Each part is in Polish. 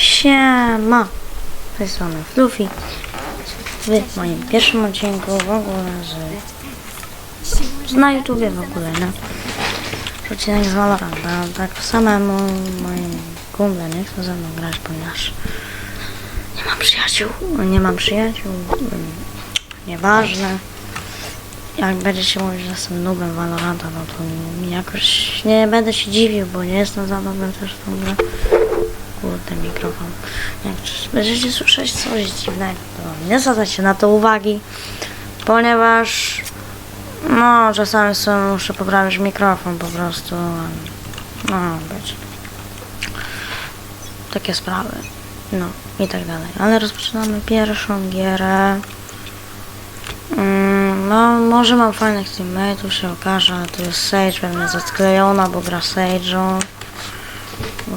Siema! Z tej strony Fluffy. W moim pierwszym odcinku w ogóle z... Na YouTubie w ogóle, no. Odcinek z Valoranta. Tak samemu moim kumple nie chcą ze mną grać, ponieważ nie mam przyjaciół. Nie mam przyjaciół. Nieważne. Jak będziecie mówić, że jestem nubem Valoranta, no to jakoś nie będę się dziwił, bo nie jestem za dobrym też w tą grę. Kurde, mikrofon. Jak będziecie słyszeć coś dziwnego, to nie zwracajcie na to uwagi, ponieważ no, czasami sobie muszę poprawić mikrofon po prostu. No, być. Takie sprawy. No, i tak dalej. Ale rozpoczynamy pierwszą gierę. Mm, no, może mam fajnych teammateów, się okaże, tu jest Sage, pewnie jest odklejona, bo gra Sage'ą.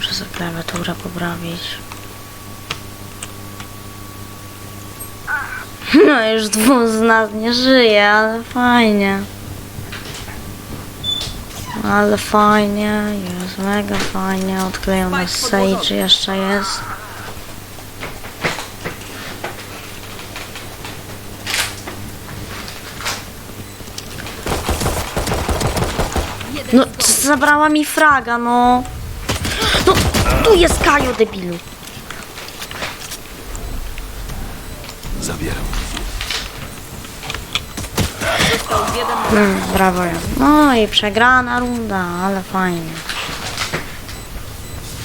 Muszę sobie klawiaturę poprawić. No już dwóch z nas nie żyje, ale fajnie. Ale fajnie, jest mega fajnie. Odklejona Sage jeszcze jest. No, zabrała mi fraga, no. No, tu jest Kajo, debilu. Zabieram. Mm, brawo. ja. No i przegrana runda, ale fajnie.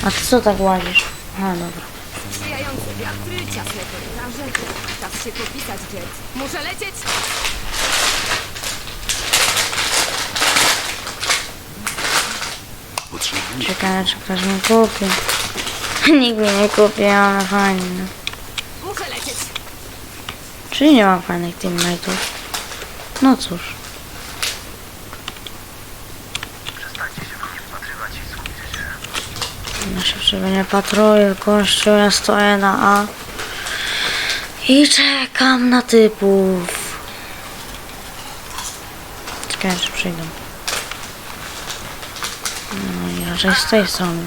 A ty co tak łazisz? A, dobra. Sprzyjające wiatry, ciasne korytarze. Czas się popisać, Jet. Muszę lecieć! Ciekawe, czy ktoś mnie kupi. Nikt mnie nie kupi, ale fajnie. Muszę lecieć! Czyli nie mam fajnych teammateów. No cóż. Ja się w siebie nie patruję, kościół, ja stoję na A. I czekam na typów. Czekaj, czy przyjdą. No raczej z tej strony.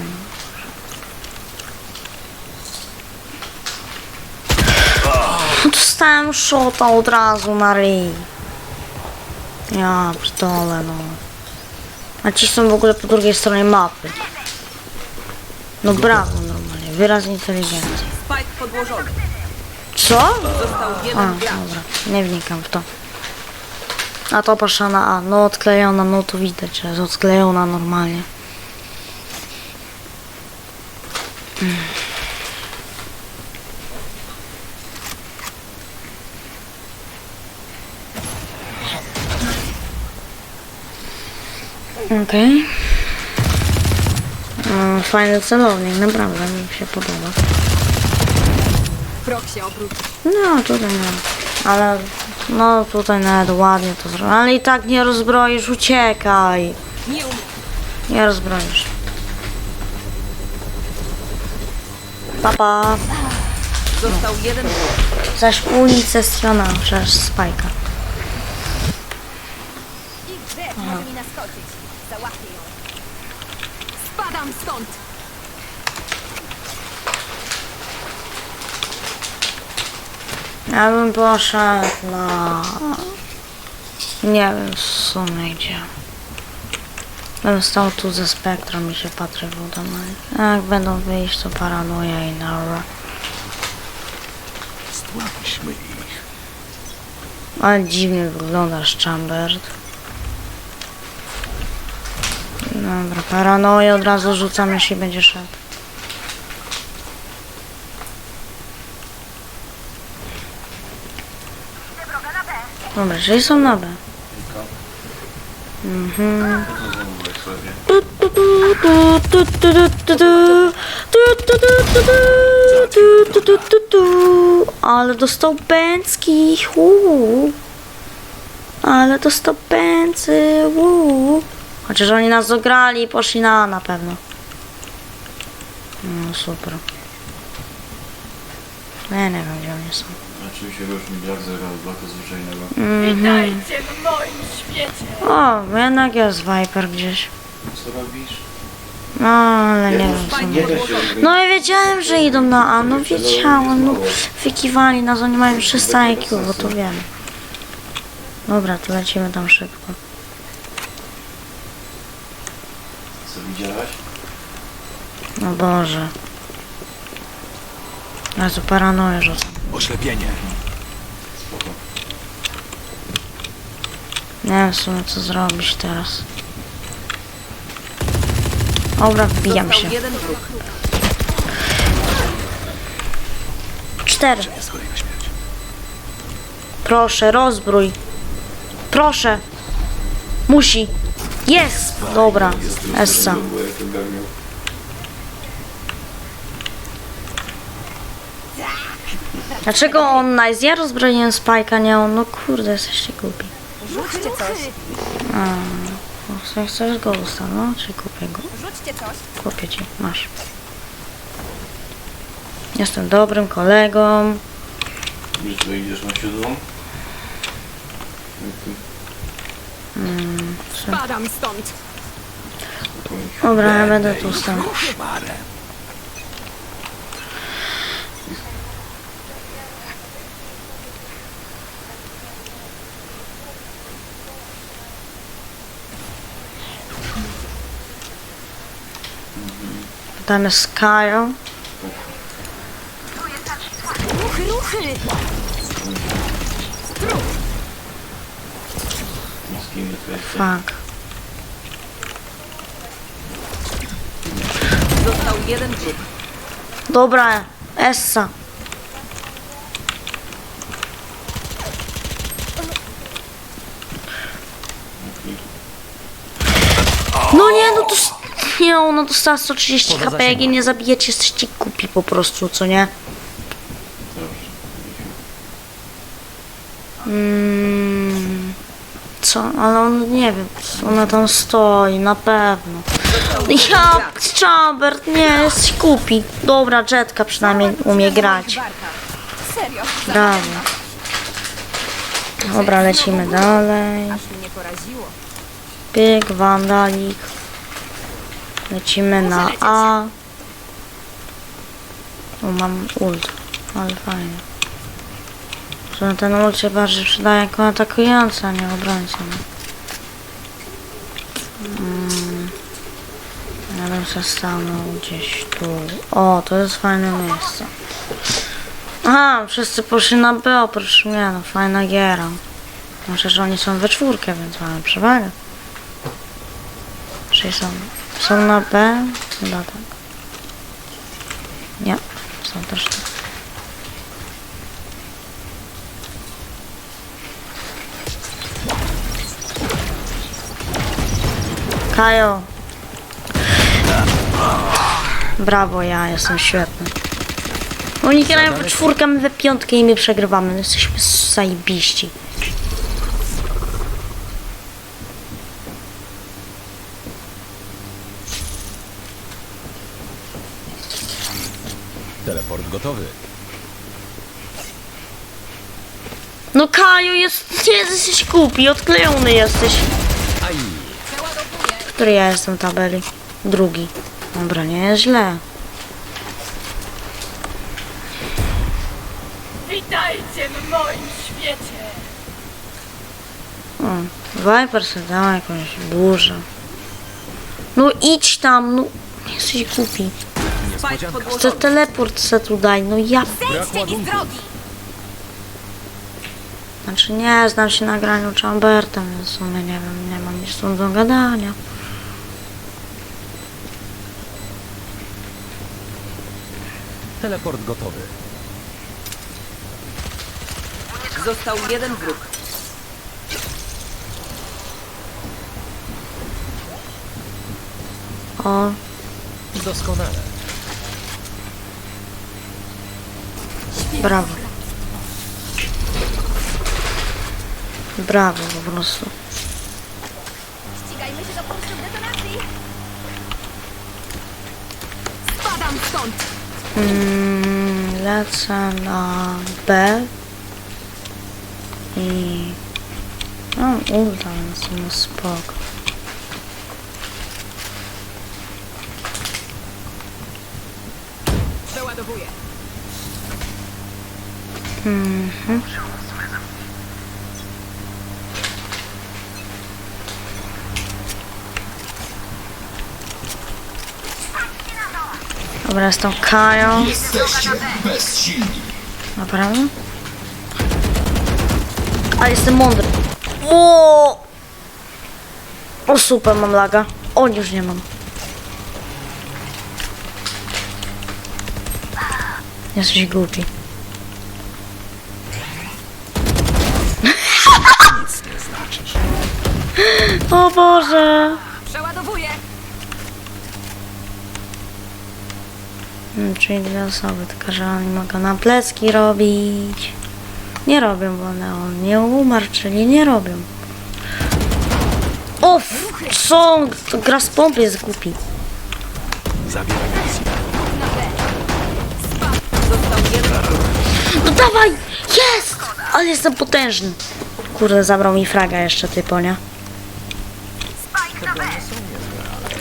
Dostałem szota od razu, Marii. Ja pierdolę, no. A ci są w ogóle po drugiej stronie mapy. No brawo, normalnie. Wyraz inteligencji. Co? A, dobra. Nie wnikam w to. A to poszła na A. No odklejona, no tu widać, że jest odklejona normalnie. Okej. No, Fajny celownik, naprawdę mi się podoba. Prok się obrócił. No, tutaj nie. Ale no tutaj nawet ładnie to zrobię. Ale i tak nie rozbroisz, uciekaj. Nie umiem. Nie rozbroisz. Papa. Został jeden. Zaś unicestwiona przez Spajka. Może mi naskoczyć. Załatwię ją. Spadam stąd! Ja bym poszedł na... Nie wiem w sumie gdzie. Bym stał tu ze spektrum i się patrzę w domach. Jak będą wyjść to paranuja i na... Stłamśmy ich. Ale dziwnie wyglądasz, Chambert. Dobra, paranoję od razu rzucam, jeśli będzie szedł. Dobra, czyli są na B. Mhm. Ale dostał pęcki, huu. Ale dostał pęcy, huu. Chociaż oni nas ograli i poszli na na pewno. No super. No Ja nie wiem gdzie oni są. Oczywiście rocznik jak zagrał bloku zwyczajnego. Witajcie w moim świecie! O, jednak jest Viper gdzieś. Co robisz? No, ale nie wiem co. Podłożony. No i wiedziałem, że idą na A, no wiedziałem, no wykiwali nas, oni mają 300 IQ, bo to wiem. Dobra, to lecimy tam szybko. Co widziałaś? No Boże. Tu paranoję rzucam. Oślepienie. Spoko. Nie wiem w sumie co zrobić teraz. Dobra, wbijam się. Cztery. Proszę, rozbrój. Proszę. Musi. Jest! Dobra, Essa. Dlaczego on nice? Ja rozbroiłem Spajka, nie on. No kurde, jesteście głupi. Rzućcie coś. O, Chcesz go ustaw, no? Czy kupię go? Coś. Kupię ci, masz. Jestem dobrym kolegą. Że idziesz na siódmą? Ty? Spadam stąd. Dobra, ja będę tu stał. Koszmarem. Tam jest kim jesteś? Fuck. Dobra, Essa. Nie, ona dostała 130 HP, jak jej nie zabijecie, jesteście kupi po prostu, co nie? Mm, co? Ale on, nie wiem, ona tam stoi, na pewno. Ja, Chambert, nie, jesteś kupi. Dobra, Jetka przynajmniej umie grać. Serio. Brawo. Dobra, lecimy dalej. Aż mnie poraziło. Pyk, wandalik. Lecimy na A. O, mam ult. Ale fajnie. Że ten ult się bardziej przydaje jako atakujący, a nie obrońca. Mm. Ja bym się stanął gdzieś tu. O, to jest fajne miejsce. Aha, wszyscy poszli na B oprócz mnie, no fajna giera. Myślę, że oni są we czwórkę, więc mamy przewagę. Czyli są, są na B? Chyba tak. Nie, są też tak. Kajo. Brawo, ja jestem świetny. Oni grają we czwórkę, my we piątkę i my przegrywamy. No Jesteśmy zajebiści. Teleport gotowy. No Kaju, jest, nie, jesteś głupi, odklejony jesteś. Aj. Który ja jestem tabeli? Drugi. Dobra, nie jest źle. Witajcie w moim świecie! O, Viper sobie dała jakąś burzę. No idź tam, no. Jesteś głupi. Spike Chcę teleport se tu daj, no ja... Zejdźcie z drogi! Znaczy nie, znam się na graniu Chambertem, więc w sumie nie wiem, nie mam nic z tym do gadania. Teleport gotowy. Został jeden wróg. O, Doskonale. Brawo. Brawo po prostu. Ścigajmy się do punktu detonacji! Spadam stąd! Mm, lecę na B. I... No, ulta, więc no spoko. Mhm. Dobra, z tą Kają. Jesteście bezsilni. Naprawdę? Ale jestem mądry. O! o super, mam laga. O, już nie mam. Jesteś głupi. O Boże! Przeładowuję. Hmm, czyli dwie osoby, tylko że oni mogą na plecki robić. Nie robią, bo Neon nie umarł, czyli nie robią. O, co? To gra z pompy jest głupi. Zabieram misję. No dawaj! Jest! Ale jestem potężny. Kurde, zabrał mi fraga jeszcze ty, ponia.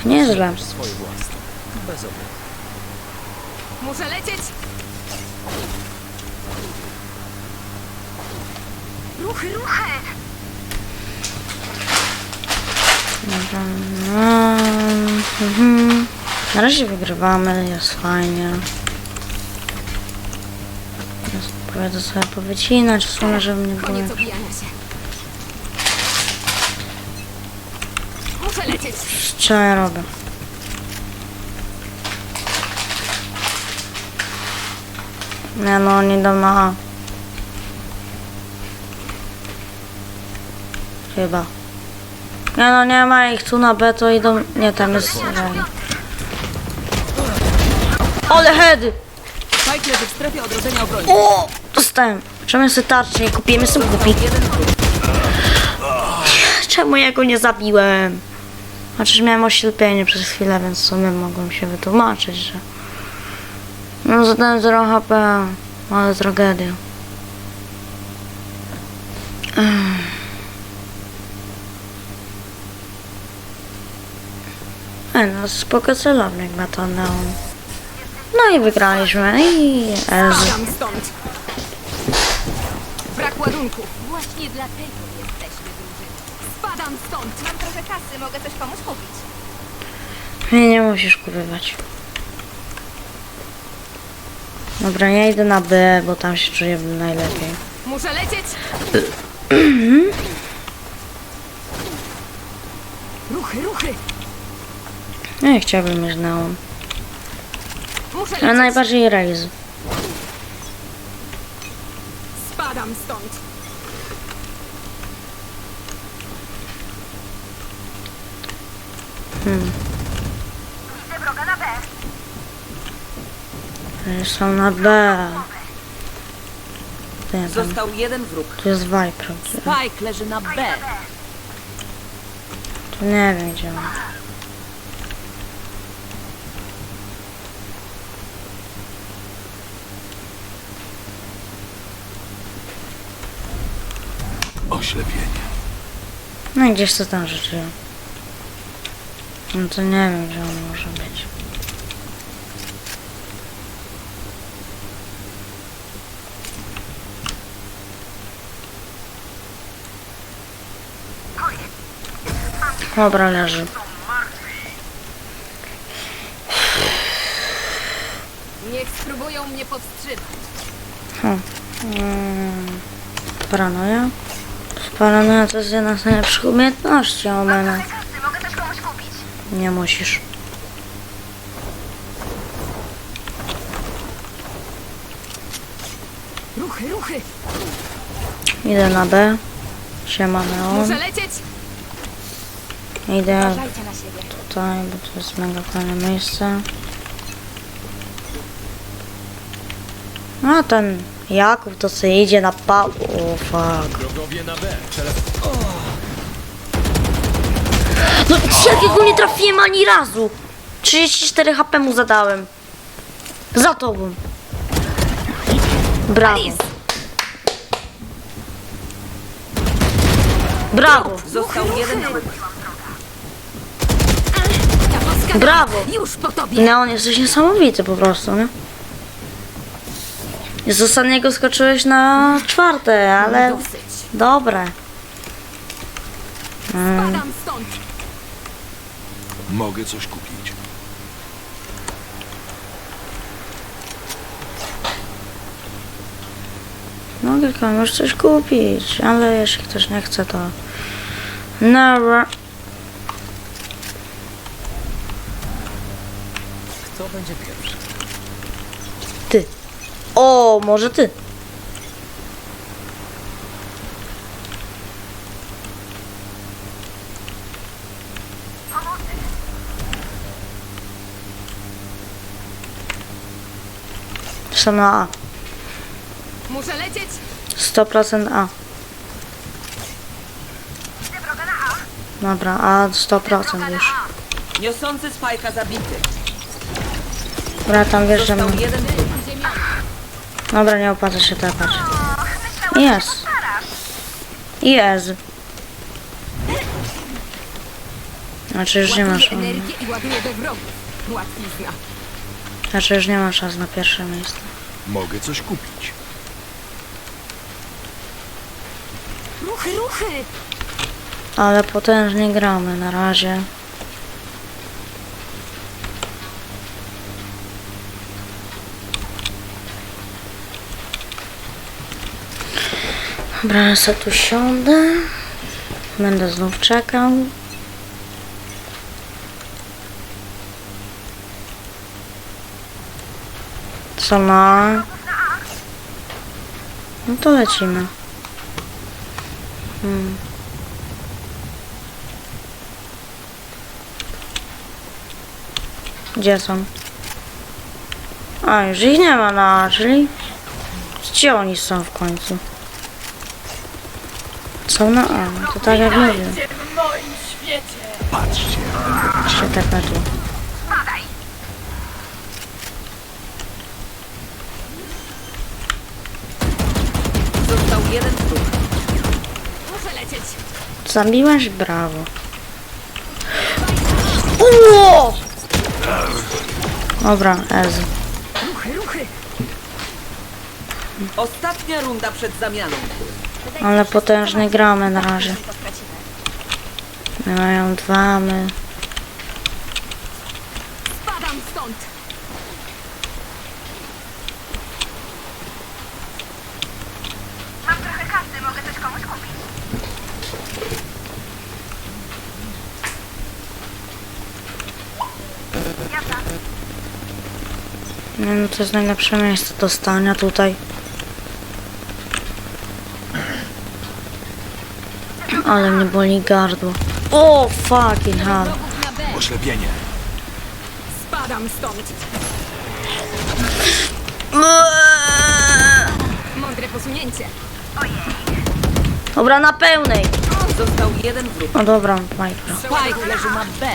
Nieźle. Swoje własne. Bez obaw. Muszę lecieć. Ruchy, ruchy. Dobra, no, mhm. Na razie wygrywamy, jest fajnie. Teraz Próbuję sobie powycinać w sumie, żeby nie było... Koniec obijania się. Muszę lecieć. Co ja robię? Nie no, oni idą na A. Chyba. Nie no, nie ma ich tu na B, to idą... Nie, tam jest... Ale heady! Spike leży w strefie odrodzenia obrony. O! Dostałem. Czemu sobie tarczy nie kupiłem? Jestem głupi. Czemu ja go nie zabiłem? Chociaż miałem oślepienie przez chwilę, więc w sumie mogłem się wytłumaczyć, że... No zadałem 0 HP, ale tragedia. Ech. E, no spoko celownik ma to neon. No i wygraliśmy i... Ez. Brak ładunku. Właśnie dlatego jesteśmy. Spadam stąd. Mam trochę kasy, mogę coś pomóc kupić. Nie, nie musisz kupować. Dobra, ja idę na B, bo tam się czuję najlepiej. Muszę lecieć. Ruchy, ruchy. Nie chciałbym mieć neon. Muszę Ale lecieć. najbardziej Raze. Spadam stąd. Oni są na B. To nie, tam, Został jeden wróg. tu jest Viper. Spike leży na B. Tu nie wiem gdzie on. Oślepienie. No i gdzieś co tam życzyłem. No to nie wiem gdzie on może być. Dobra, leży. Niech spróbują mnie powstrzymać. Mm, paranoja? Paranoja to jest jedna z najlepszych umiejętności, omena. Mogę coś komuś kupić. Nie musisz. Ruchy, ruchy. Idę na B. Siema Neon. Muszę lecieć. Idę Uważajcie na siebie. tutaj, bo to jest mega fajne miejsce. A ten Jakub to co idzie na pa... O fuck. Wrogowie na B. Przele... No jakiego nie trafiłem ani razu. 34 HP mu zadałem. Za tobą. Brawo. Brawo. Został jeden Brawo. Już po tobie. Neon jesteś niesamowity po prostu, nie? Z ostatniego skoczyłeś na czwarte, ale Dosyć. dobre. Mm. Mogę coś kupić. mogę komuś coś kupić, ale jeśli ktoś nie chce, to... Never. Kto będzie pierwszy? Ty. O, może ty. Są na A. Muszę lecieć. 100% A. Dobra, A 100% już. Niosący spajka zabity. Dobra, tam wiesz, że... Został jeden. Dobra, nie opłaca się tepać. Jest. Jest. Znaczy już nie masz. Ładuję energię i ładuję we wrogów. Łatwizna. Znaczy już nie ma czas na pierwsze miejsce. Mogę coś kupić. Ruchy, ruchy! Ale potężnie gramy na razie. Dobra, ja sobie tu siądę. Będę znów czekał. Co na? No to lecimy. Hmm. Gdzie są? A, już ich nie ma na A, czyli... Gdzie oni są w końcu? Są na A, no to tak jak mówię. Patrzcie. Się tepę tu. Został jeden. Muszę lecieć. Zabiłaś? Brawo. Uło! Dobra, Ez. Ruchy, ruchy! Ostatnia runda przed zamianą. Ale potężnie gramy na razie. My mają dwa, my... Spadam stąd. Mam trochę kasy, mogę coś komuś kupić. Nie no, to jest najlepsze miejsce do stania tutaj. Ale mnie boli gardło. O, fucking hell. Oślepienie. Spadam stąd. Mądre posunięcie. Dobra, na pełnej. Został jeden wróg. O dobra, micro. Spike leży na B.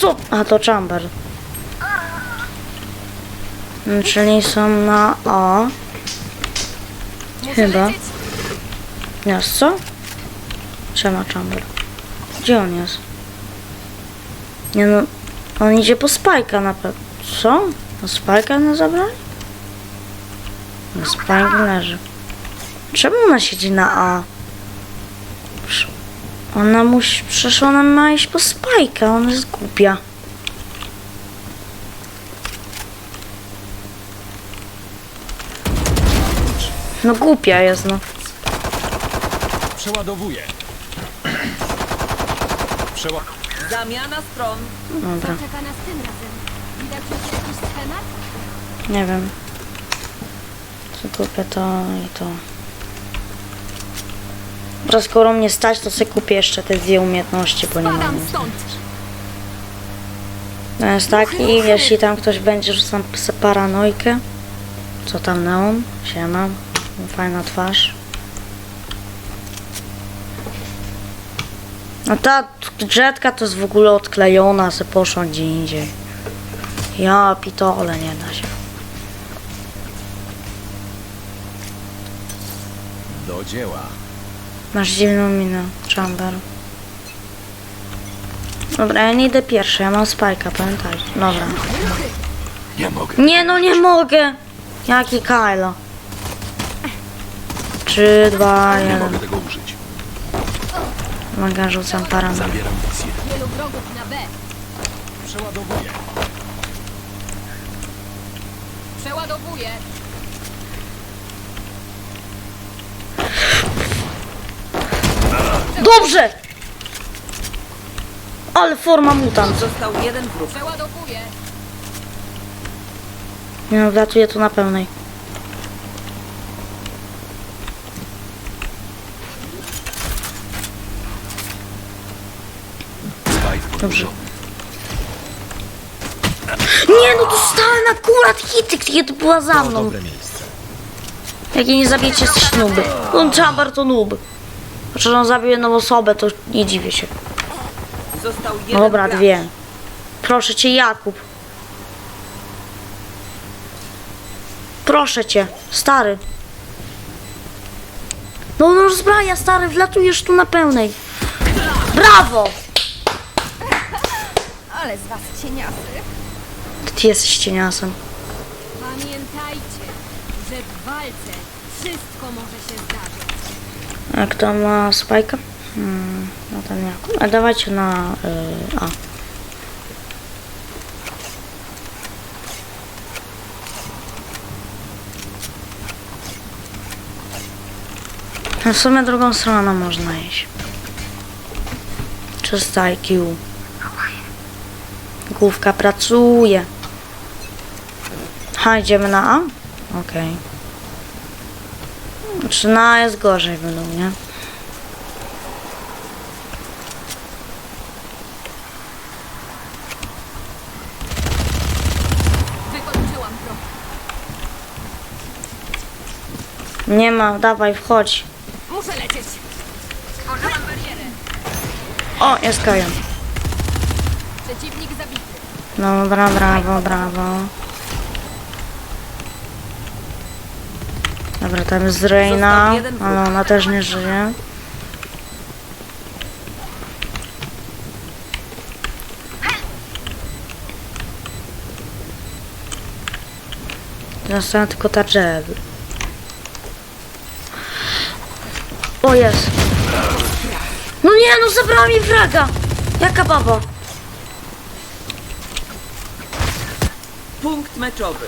Co? A to chamber. Czyli są na. Muszę Chyba. Jest co? Trzema chamber. Gdzie on jest? Nie no, on idzie po spajka na pewno. Co? Po spajka nie zabrali? No spajk leży. Czemu ona siedzi na A? Ona musi, przecież ona ma iść po spajka, ona jest głupia. No głupia jest, no. Przeładowuję. Przeła... Zamiana stron. Dobra, Czeka nas tym razem. Widać już jakiś schemat? nie wiem. Co kupię to i to. Dobra, skoro mnie stać, to sobie kupię jeszcze te dwie umiejętności, bo nie mam. Spadam stąd. No jest tak i jeśli tam ktoś będzie rzucał se paranojkę, co tam neon? Siema, fajna twarz. No ta jetka to jest w ogóle odklejona, se poszła gdzie indziej. Ja pitole nie da się. Do dzieła. Masz dziwną minę, Chamber. Dobra, ja nie idę pierwszy, ja mam spajka, pamiętajcie. Dobra. Nie mogę. Nie no, nie mogę! Jaki Kylo? 3, 2, Nie 1. mogę tego użyć. Uwaga, rzucam param. Zabieram wizję. Wielu wrogów na B. Przeładowuję. Przeładowuję. Dobrze! Ale forma mutant. Został jeden wróg. Przeładowuję. Nie no, wlatuję tu na pełnej. Spike Dobrze. Nie no, dostałem akurat hity, kiedy była za To mną. dobre miejsce. Jak jej nie zabijecie, jesteś nuby. On Chamber to noob. Znaczy, że on zabił jedną osobę, to nie dziwię się. Został jeden Dobra, gracz. dwie. Proszę cię, Jakub. Proszę cię, stary. No, no rozbraja, stary, wlatujesz tu na pełnej. Brawo! Ale z was cieniasy. Ty jesteś cieniasem. Pamiętajcie, że w walce wszystko może się zdarzyć. A kto ma spajka? Hmm, no ten Jakub. A dawajcie na y, A. No w sumie drugą stroną można iść. Czysta IQ. Główka pracuje. Ha, idziemy na A? Okej. Czy na A jest gorzej według mnie? Nie ma, dawaj, wchodź. Muszę lecieć. O, jest Kajan. Zabity. Dobra, brawo, brawo. Dobra, tam jest Reina, ale ona też nie żyje. Została tylko ta drzew. O, jest. No nie, no zabrała mi fraga. Jaka baba? Punkt meczowy.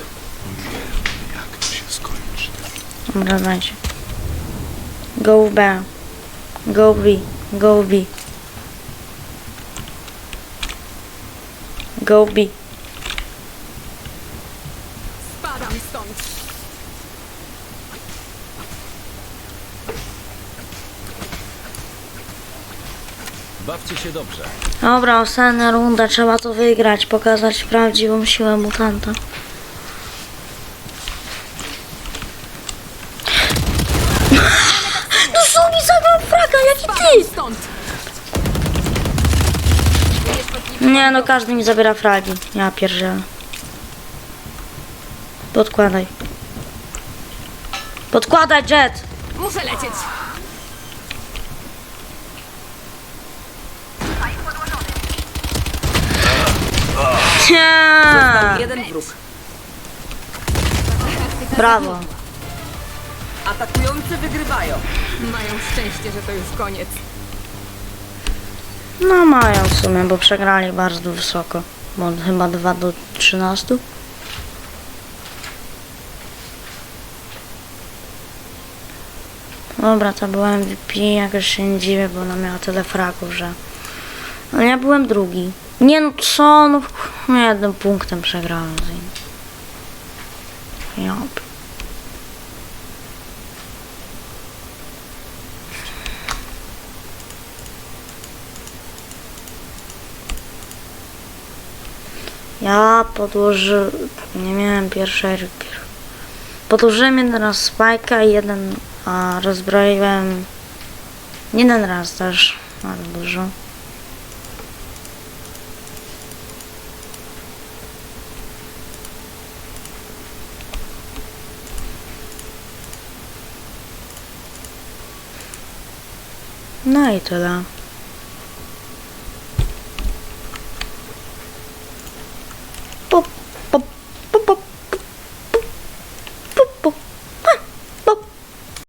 Jak to się skończy? Dobra, dajcie. Go B. Go B. Go B. Go B. Bawcie się dobrze. Dobra, ostatnia runda, trzeba to wygrać, pokazać prawdziwą siłę mutanta. No Sumi zabrał fraga, jaki ty! stąd. Nie no, każdy mi zabiera fragi. Ja pierdzielę. Podkładaj. Podkładaj, Jet! Muszę lecieć. Jeden wróg. Brawo. Atakujący wygrywają. Mają szczęście, że to już koniec. No mają w sumie, bo przegrali bardzo wysoko. Bo chyba 2 do 13. Dobra, to była MVP, jakoś się nie dziwię, bo ona miała tyle fragów, że... Ale ja byłem drugi. Nie no co, no no jednym punktem przegrałem z nim. Ja. p- Ja podłoży... Nie miałem pierwszej... pier- Podłożyłem jeden raz spajka i jeden... A rozbroiłem... Jeden raz też, ale dużo. No i tyle.